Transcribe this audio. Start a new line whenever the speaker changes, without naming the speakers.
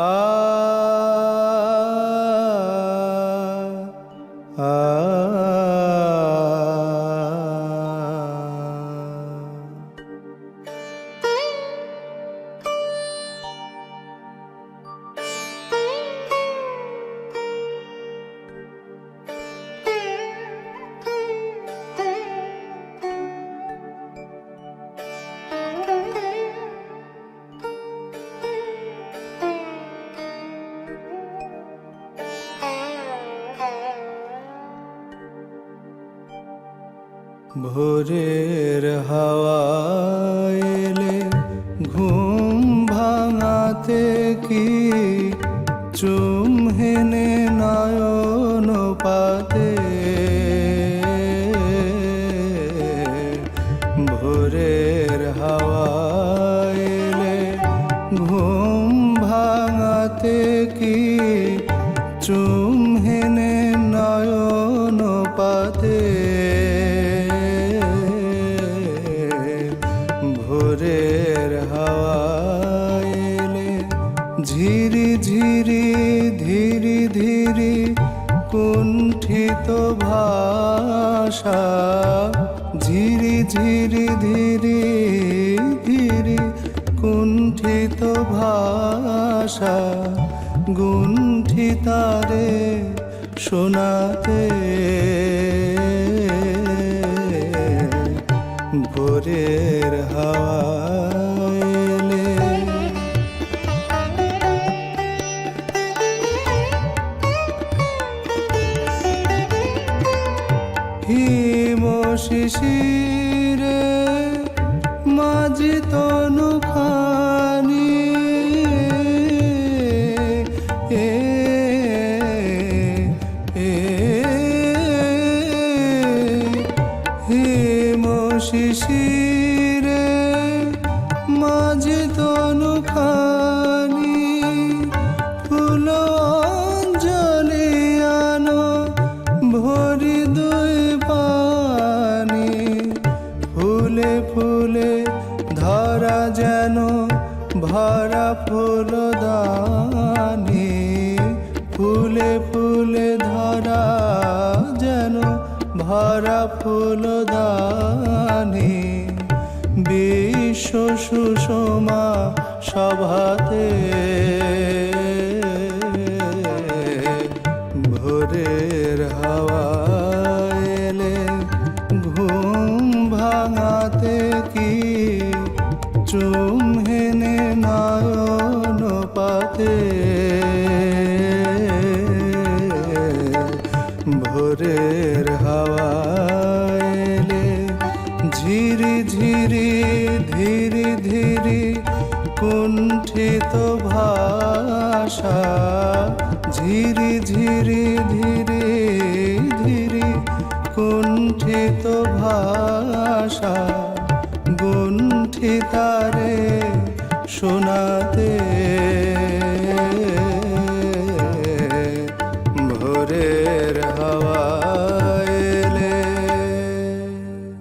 ah, ah. ভোরের হাওয়া এলে ঘুম ভাঙাতে কি চুম হেনে নয়ন পাতে? ভোরের হাওয়া এলে ঘুম ভাঙাতে কি চুম ভোরের হাওয়া এলে ঝিরি ঝিরি ধীরি ধীরি কুণ্ঠিত ভাষা, ঝিরি ঝিরি ধীরে ধীরি কুণ্ঠিত ভাষা, গুণ্ঠিতারে শোনাতে ভোরের হাওয়া হিম শিশিরে মাঝি তনু শিশিরে মাঝি তনু খানি ফুল অঞ্জলি আনো, ভরি দুই পানি। ফুলে ফুলে ধরা যেন ভরা ফুল দানি ফুলে ফুলে ধরা ভরা ফুল দানি বিশ্ব সুষমা সভাতে ভোরের ঝিরি ধীরে ধীরে কুণ্ঠিত ভাষা ধীরে ধীরে ধীরে ধীরে কুণ্ঠিত ভাষা গুণ্ঠিতারে শোনাতে